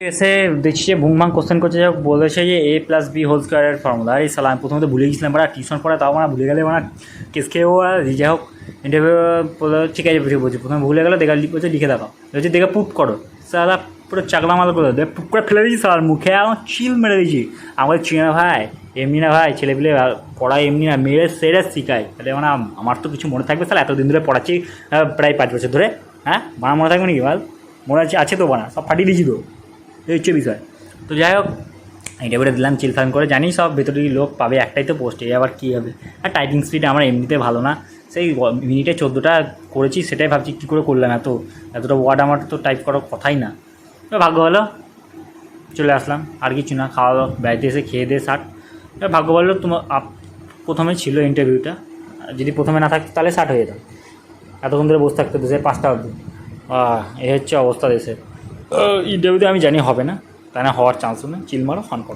এসে দেখছি যে ভুংভাং কোশ্চেন করছে হোক, বলেছে যে এ প্লাস বি হোল স্কোয়ারের ফর্মুলা এই সালা আমি প্রথমে তো ভুলে গেছিলাম মানে টিউশন পড়া তাও মানে ভুলে গেলে মানে কেস আর যাই হোক ইন্টারভিউ ঠিক আছে, ঠিক বলছি। প্রথমে ভুলে গেলো, দেখা বলছে, লিখে দেখাও। বলছে, দেখে পুট করো। সালা পুরো চাকলা মাল করে দেবে পুট করে ফেলে দিয়েছি সালার মুখে আমার চিল মেরে দিয়েছি। আমাকে চিনা ভাই, এমনি না ভাই, ছেলেপিলে পড়া এমনি না, মেরে সেরে শিখায়। তাহলে মানে আমার তো কিছু মনে থাকবে স্যার এতদিন ধরে পড়াচ্ছি প্রায় পাঁচ বছর ধরে হ্যাঁ? বানা মনে থাকবে নাকি বল? মনে আছে আছে তো বানা সব ফাটিয়ে দিয়েছি তো। এই হচ্ছে বিষয়। তো যাই হোক, এটা ইন্টারভিউটা দিলাম চিল ফাইন করে জানি সব ভেতরের লোক পাবে একটাই তো পোস্ট এই আবার কী হবে? আর টাইপিং স্পিড আমার এমনিতে ভালো না। সেই মিনিটে চোদ্দোটা করেছি, সেটাই ভাবছি কী করে করলাম এত, এতটা ওয়ার্ড আমার তো টাইপ করার কথাই না। ভাগ্য হলো চলে আসলাম, আর কিছু না, খাওয়া দাওয়া, বাড়িতে এসে খেয়ে দিয়ে ষাট এবার ভাগ্য বলল তোমার আপ- প্রথমে ছিল ইন্টারভিউটা যদি প্রথমে না থাকতো তাহলে ষাট হয়ে যেত এতক্ষণ ধরে বসে থাকতে দেশের পাঁচটা অবধি। এই হচ্ছে অবস্থা দেশের। ইন্টারভিউতে আমি জানি হবে না তাই না হওয়ার চান্সও নেই। চিল মারো ফান করো।